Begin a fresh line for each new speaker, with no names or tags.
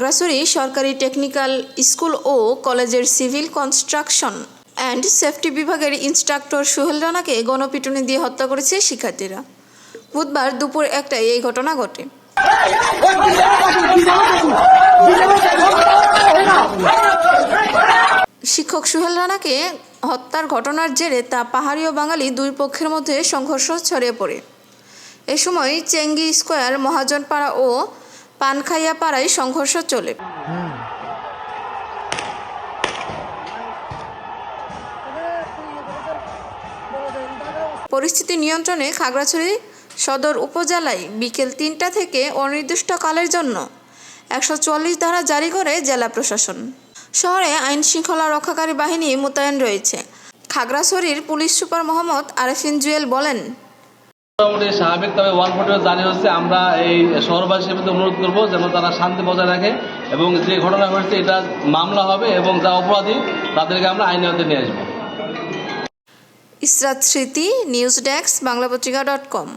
খাগড়াছড়ি সরকারি technical school ও কলেজের সিভিল কনস্ট্রাকশন অ্যান্ড সেফটি বিভাগের ইনস্ট্রাক্টর সোহেল রানাকে গণপিটুনি দিয়ে হত্যা করেছে শিক্ষার্থীরা। বুধবার দুপুর একটায় এই ঘটনা ঘটে। শিক্ষক সোহেল রানাকে হত্যার ঘটনার জেরে তা পাহাড়ি ও বাঙালি দুই পক্ষের মধ্যে সংঘর্ষ ছড়িয়ে পড়ে। এ সময় চেঙ্গি স্কোয়ার, মহাজনপাড়া ও পানখাইয়া পাড়ায় সংঘর্ষ চলে। পরিস্থিতি নিয়ন্ত্রণে খাগড়াছড়ি সদর উপজেলায় বিকেল তিনটা থেকে অনির্দিষ্টকালের জন্য একশো চুয়াল্লিশ ধারা জারি করে জেলা প্রশাসন। শহরে আইন শৃঙ্খলা রক্ষাকারী বাহিনী মোতায়েন রয়েছে। খাগড়াছড়ির পুলিশ সুপার মোহাম্মদ আরেফিন জুয়েল বলেন
মোটামুটি স্বাভাবিক, তবে ওয়ান ফোর্টি জানি হচ্ছে আমরা এই শহরবাসীর মধ্যে অনুরোধ করব যেন তারা শান্তি বজায় রাখে এবং যে ঘটনা ঘটছে এটা মামলা হবে এবং যা অপরাধী তাদেরকে আমরা আইনের হাতে নিয়ে আসব।
ইসরাত স্মৃতি, নিউজ ডেস্ক বাংলা পত্রিকা ডট কম।